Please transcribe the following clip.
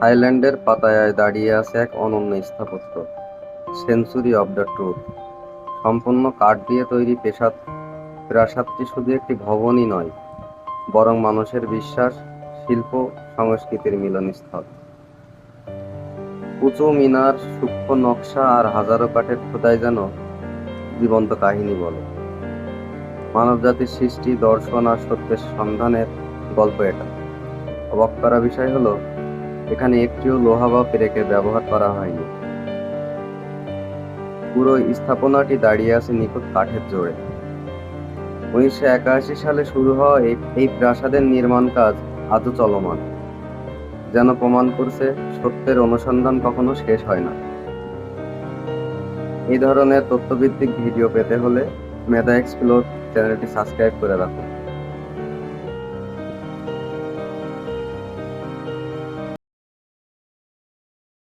থাইল্যান্ডের পাতায়ায় দাঁড়িয়ে আছে এক অনন্য স্থাপত্য, সেঞ্চুরি অব দ্য ট্রুথ। সম্পূর্ণ কাঠ দিয়ে তৈরি পেশাদ প্রাসাদটি শুধু একটি ভবনই নয়, বরং মানুষের বিশ্বাস, শিল্প, সংস্কৃতির মিলনস্থল। উঁচু মিনার, সূক্ষ্ম নকশা আর হাজারো কাঠের খোদাই যেন জীবন্ত কাহিনী বলে। মানবজাতির সৃষ্টি, দর্শন আর সত্যের সন্ধানের গল্প এটা। অবাক করা বিষয় হলো এখানে একটিও লোহা বা পেরেকের ব্যবহার করা হয়নি। পুরো স্থাপনাটি দাঁড়িয়ে আছে নিখুঁত কাঠের জোরে। উনিশশো একাশি সালে শুরু হওয়া এই প্রাসাদের নির্মাণ কাজ আজও চলমান, যেন প্রমাণ করছে সত্যের অনুসন্ধান কখনো শেষ হয় না। এই ধরনের তথ্যভিত্তিক ভিডিও পেতে হলে মেধা এক্সপ্লোর চ্যানেলটি সাবস্ক্রাইব করে রাখুন।